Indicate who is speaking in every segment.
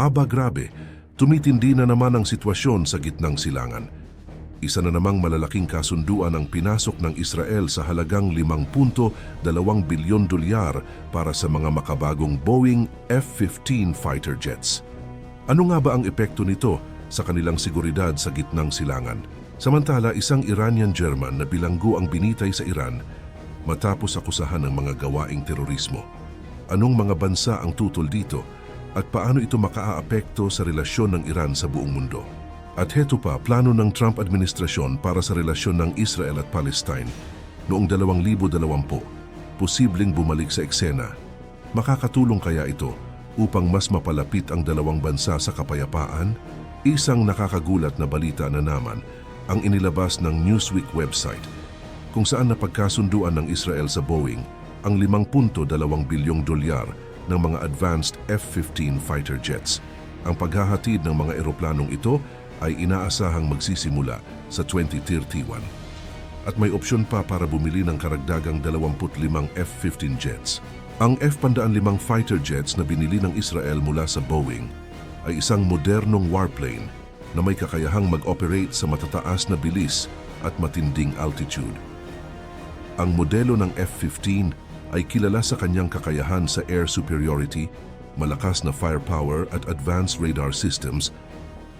Speaker 1: Aba grabe, tumitindi na naman ang sitwasyon sa gitnang silangan. Isa na namang malalaking kasunduan ang pinasok ng Israel sa halagang 5.2 bilyon dolyar para sa mga makabagong Boeing F-15 fighter jets. Ano nga ba ang epekto nito sa kanilang seguridad sa gitnang silangan? Samantala, isang Iranian-German na bilanggo ang binitay sa Iran matapos akusahan ng mga gawaing terorismo. Anong mga bansa ang tutol dito at paano ito makaaapekto sa relasyon ng Iran sa buong mundo? At heto pa, plano ng Trump administrasyon para sa relasyon ng Israel at Palestine noong 2020, posibleng bumalik sa eksena. Makakatulong kaya ito upang mas mapalapit ang dalawang bansa sa kapayapaan? Isang nakakagulat na balita na naman ang inilabas ng Newsweek website kung saan napagkasunduan ng Israel sa Boeing ang 5.2 bilyong dolyar ng mga advanced F-15 fighter jets. Ang paghahatid ng mga eroplanong ito ay inaasahang magsisimula sa 2031. At may opsyon pa para bumili ng karagdagang 25 F-15 jets. Ang F-105 fighter jets na binili ng Israel mula sa Boeing ay isang modernong warplane na may kakayahang mag-operate sa matataas na bilis at matinding altitude. Ang modelo ng F-15 ay kilala sa kanyang kakayahan sa air superiority, malakas na firepower at advanced radar systems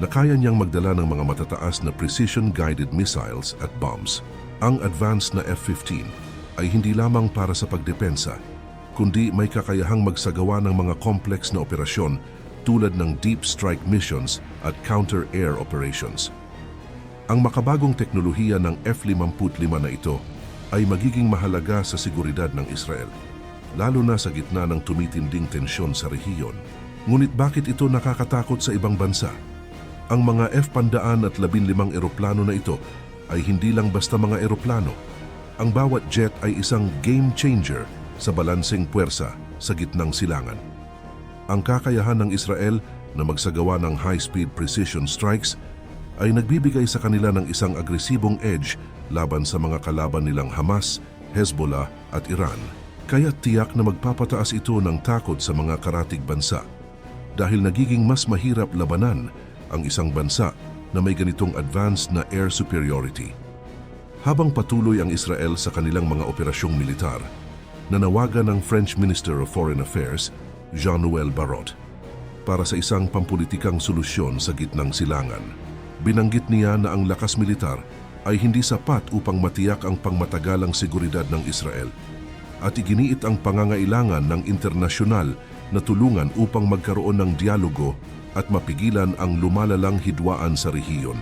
Speaker 1: na kaya niyang magdala ng mga matataas na precision-guided missiles at bombs. Ang advanced na F-15 ay hindi lamang para sa pagdepensa, kundi may kakayahang magsagawa ng mga complex na operasyon tulad ng deep strike missions at counter-air operations. Ang makabagong teknolohiya ng F-55 na ito ay magiging mahalaga sa seguridad ng Israel, lalo na sa gitna ng tumitinding tensyon sa rehiyon. Ngunit bakit ito nakakatakot sa ibang bansa? Ang mga F-100 at 15 eroplano na ito ay hindi lang basta mga eroplano. Ang bawat jet ay isang game changer sa balanseng puwersa sa gitnang silangan. Ang kakayahan ng Israel na magsagawa ng high-speed precision strikes ay nagbibigay sa kanila ng isang agresibong edge laban sa mga kalaban nilang Hamas, Hezbollah at Iran. Kaya tiyak na magpapataas ito ng takot sa mga karatig bansa dahil nagiging mas mahirap labanan ang isang bansa na may ganitong advanced na air superiority. Habang patuloy ang Israel sa kanilang mga operasyong militar, nanawagan ng French Minister of Foreign Affairs, Jean-Noël Barrot, para sa isang pampulitikang solusyon sa gitnang silangan. Binanggit niya na ang lakas militar ay hindi sapat upang matiyak ang pangmatagalang seguridad ng Israel at iginiit ang pangangailangan ng internasyonal na tulungan upang magkaroon ng dialogo at mapigilan ang lumalalang hidwaan sa rehiyon.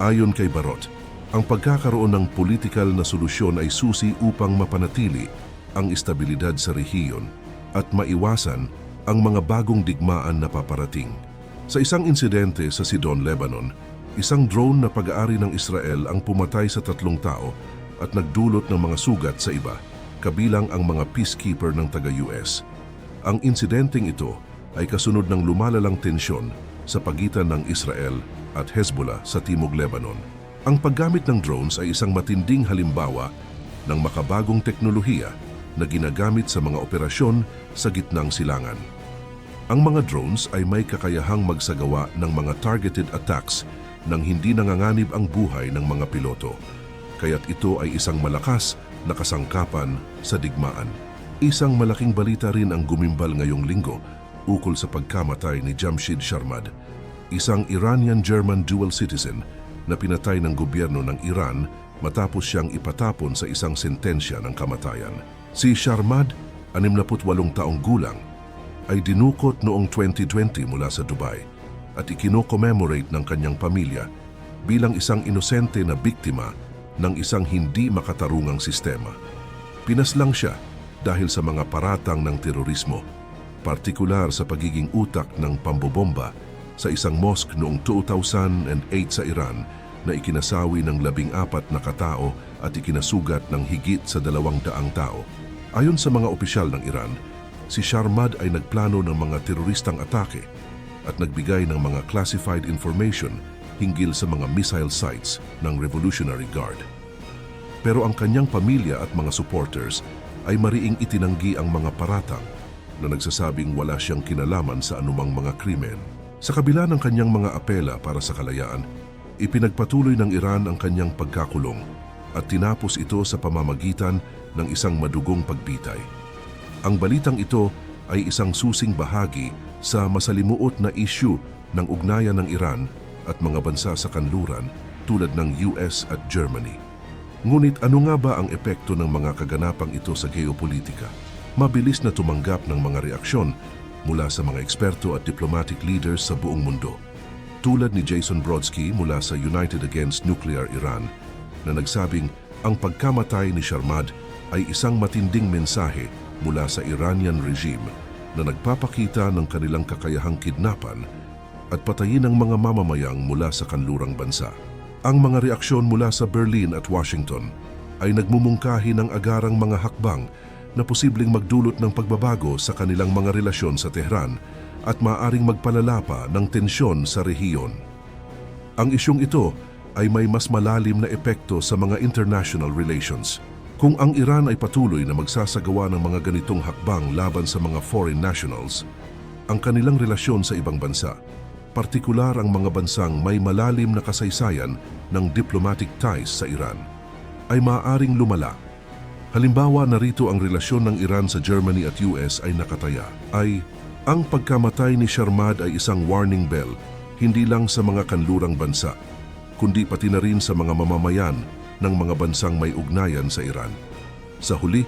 Speaker 1: Ayon kay Barot, ang pagkakaroon ng politikal na solusyon ay susi upang mapanatili ang estabilidad sa rehiyon at maiwasan ang mga bagong digmaan na paparating. Sa isang insidente sa Sidon, Lebanon, isang drone na pag-aari ng Israel ang pumatay sa tatlong tao at nagdulot ng mga sugat sa iba, kabilang ang mga peacekeeper ng taga-US. Ang insidenteng ito ay kasunod ng lumalalang tensyon sa pagitan ng Israel at Hezbollah sa Timog Lebanon. Ang paggamit ng drones ay isang matinding halimbawa ng makabagong teknolohiya na ginagamit sa mga operasyon sa gitnang silangan. Ang mga drones ay may kakayahang magsagawa ng mga targeted attacks nang hindi nanganganib ang buhay ng mga piloto. Kaya't ito ay isang malakas na kasangkapan sa digmaan. Isang malaking balita rin ang gumimbal ngayong linggo ukol sa pagkamatay ni Jamshid Sharmad, isang Iranian-German dual citizen na pinatay ng gobyerno ng Iran matapos siyang ipatapon sa isang sentensya ng kamatayan. Si Sharmad, 68 taong gulang, ay dinukot noong 2020 mula sa Dubai at ikino-commemorate ng kanyang pamilya bilang isang inosente na biktima ng isang hindi makatarungang sistema. Pinaslang siya dahil sa mga paratang ng terorismo, partikular sa pagiging utak ng pambobomba sa isang mosque noong 2008 sa Iran na ikinasawi ng labing apat na katao at ikinasugat ng higit sa dalawang daang tao. Ayon sa mga opisyal ng Iran, si Sharmad ay nagplano ng mga teroristang atake at nagbigay ng mga classified information hinggil sa mga missile sites ng Revolutionary Guard. Pero ang kanyang pamilya at mga supporters ay mariing itinanggi ang mga paratang na nagsasabing wala siyang kinalaman sa anumang mga krimen. Sa kabila ng kanyang mga apela para sa kalayaan, ipinagpatuloy ng Iran ang kanyang pagkakulong at tinapos ito sa pamamagitan ng isang madugong pagbitay. Ang balitang ito ay isang susing bahagi sa masalimuot na issue ng ugnayan ng Iran at mga bansa sa kanluran tulad ng US at Germany. Ngunit ano nga ba ang epekto ng mga kaganapang ito sa geopolitika? Mabilis na tumanggap ng mga reaksyon mula sa mga eksperto at diplomatic leaders sa buong mundo. Tulad ni Jason Brodsky mula sa United Against Nuclear Iran na nagsabing ang pagkamatay ni Sharmad ay isang matinding mensahe mula sa Iranian regime na nagpapakita ng kanilang kakayahang kidnapan at patayin ang mga mamamayang mula sa kanlurang bansa. Ang mga reaksyon mula sa Berlin at Washington ay nagmumungkahi ng agarang mga hakbang na posibleng magdulot ng pagbabago sa kanilang mga relasyon sa Tehran at maaring magpalala pa ng tensyon sa rehiyon. Ang isyong ito ay may mas malalim na epekto sa mga international relations. Kung ang Iran ay patuloy na magsasagawa ng mga ganitong hakbang laban sa mga foreign nationals, ang kanilang relasyon sa ibang bansa, partikular ang mga bansang may malalim na kasaysayan ng diplomatic ties sa Iran, ay maaaring lumala. Halimbawa narito ang relasyon ng Iran sa Germany at US ay nakataya, ay ang pagkamatay ni Sharmad ay isang warning bell, hindi lang sa mga kanlurang bansa, kundi pati na rin sa mga mamamayan ng mga bansang may ugnayan sa Iran. Sa huli,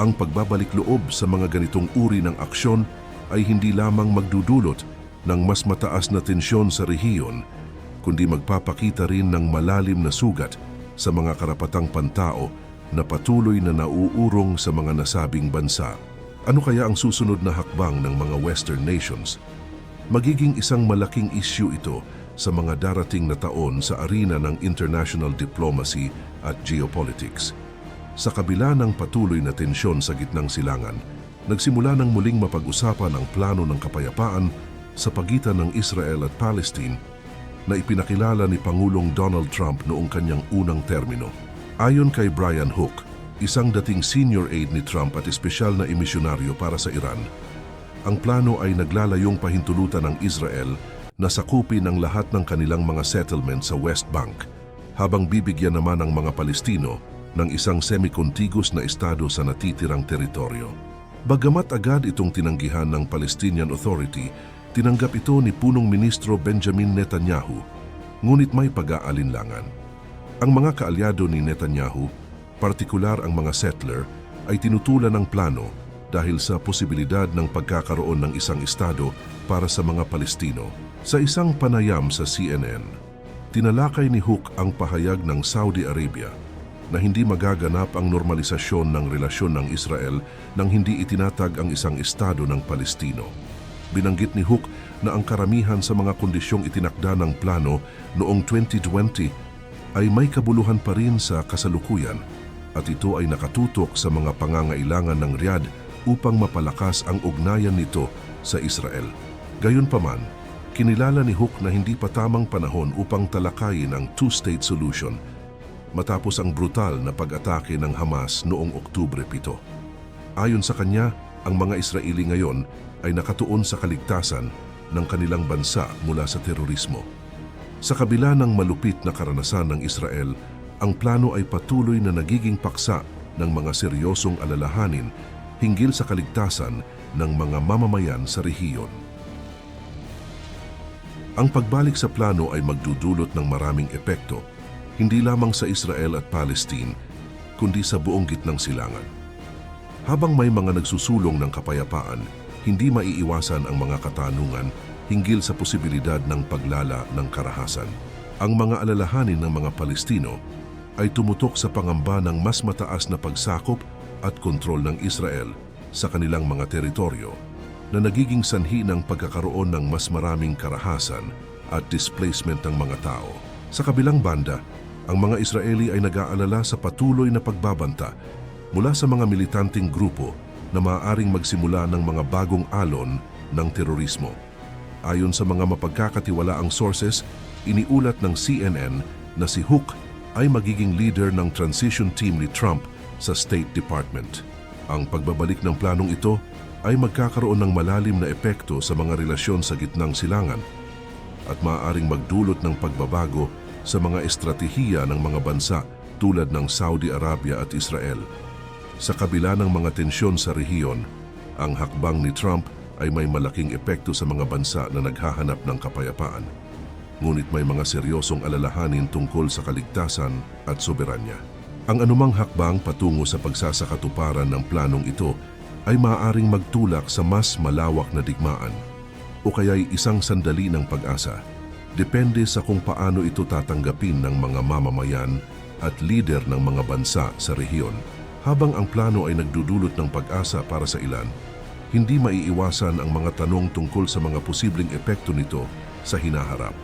Speaker 1: ang pagbabalik loob sa mga ganitong uri ng aksyon ay hindi lamang magdudulot ng mas mataas na tensyon sa rehiyon, kundi magpapakita rin ng malalim na sugat sa mga karapatang pantao na patuloy na nauurong sa mga nasabing bansa. Ano kaya ang susunod na hakbang ng mga Western nations? Magiging isang malaking issue ito sa mga darating na taon sa arena ng international diplomacy at geopolitics. Sa kabila ng patuloy na tensyon sa gitnang silangan, nagsimula ng muling mapag-usapan ang plano ng kapayapaan sa pagitan ng Israel at Palestine na ipinakilala ni Pangulong Donald Trump noong kanyang unang termino. Ayon kay Brian Hook, isang dating senior aide ni Trump at espesyal na emisyonaryo para sa Iran, ang plano ay naglalayong pahintulutan ng Israel na sakupin ang lahat ng kanilang mga settlement sa West Bank, habang bibigyan naman ang mga Palestino ng isang semi-contiguous na estado sa natitirang teritoryo. Bagamat agad itong tinanggihan ng Palestinian Authority, tinanggap ito ni punong ministro Benjamin Netanyahu, ngunit may pag-aalinlangan. Ang mga kaalyado ni Netanyahu, partikular ang mga settler, ay tinutulan ng plano dahil sa posibilidad ng pagkakaroon ng isang estado para sa mga Palestino. Sa isang panayam sa CNN, tinalakay ni Hook ang pahayag ng Saudi Arabia na hindi magaganap ang normalisasyon ng relasyon ng Israel nang hindi itinatag ang isang estado ng Palestino. Binanggit ni Hook na ang karamihan sa mga kondisyong itinakda ng plano noong 2020 ay may kabuluhan pa rin sa kasalukuyan at ito ay nakatutok sa mga pangangailangan ng Riyadh upang mapalakas ang ugnayan nito sa Israel. Gayunpaman, kinilala ni Hook na hindi pa tamang panahon upang talakayin ang two-state solution matapos ang brutal na pag-atake ng Hamas noong Oktubre 7. Ayon sa kanya, ang mga Israeli ngayon ay nakatuon sa kaligtasan ng kanilang bansa mula sa terorismo. Sa kabila ng malupit na karanasan ng Israel, ang plano ay patuloy na nagiging paksa ng mga seryosong alalahanin hinggil sa kaligtasan ng mga mamamayan sa rehiyon. Ang pagbalik sa plano ay magdudulot ng maraming epekto, hindi lamang sa Israel at Palestine, kundi sa buong gitnang silangan. Habang may mga nagsusulong ng kapayapaan, hindi maiiwasan ang mga katanungan hinggil sa posibilidad ng paglala ng karahasan. Ang mga alalahanin ng mga Palestino ay tumutok sa pangamba ng mas mataas na pagsakop at kontrol ng Israel sa kanilang mga teritoryo na nagiging sanhi ng pagkakaroon ng mas maraming karahasan at displacement ng mga tao. Sa kabilang banda, ang mga Israeli ay nag-aalala sa patuloy na pagbabanta mula sa mga militanteng grupo na maaaring magsimula ng mga bagong alon ng terorismo. Ayon sa mga mapagkakatiwalaang sources, iniulat ng CNN na si Hook ay magiging leader ng transition team ni Trump sa State Department. Ang pagbabalik ng planong ito ay magkakaroon ng malalim na epekto sa mga relasyon sa gitnang silangan at maaaring magdulot ng pagbabago sa mga estratehiya ng mga bansa tulad ng Saudi Arabia at Israel. Sa kabila ng mga tensyon sa rehiyon, ang hakbang ni Trump ay may malaking epekto sa mga bansa na naghahanap ng kapayapaan. Ngunit may mga seryosong alalahanin tungkol sa kaligtasan at soberanya. Ang anumang hakbang patungo sa pagsasakatuparan ng planong ito ay maaaring magtulak sa mas malawak na digmaan o kaya'y isang sandali ng pag-asa. Depende sa kung paano ito tatanggapin ng mga mamamayan at lider ng mga bansa sa rehiyon. Habang ang plano ay nagdudulot ng pag-asa para sa ilan, hindi maiiwasan ang mga tanong tungkol sa mga posibleng epekto nito sa hinaharap.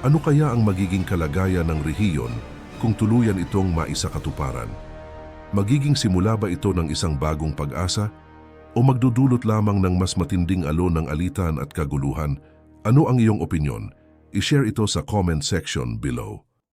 Speaker 1: Ano kaya ang magiging kalagayan ng rehiyon kung tuluyan itong maisakatuparan? Magiging simula ba ito ng isang bagong pag-asa o magdudulot lamang ng mas matinding alon ng alitan at kaguluhan? Ano ang iyong opinyon? I-share ito sa comment section below.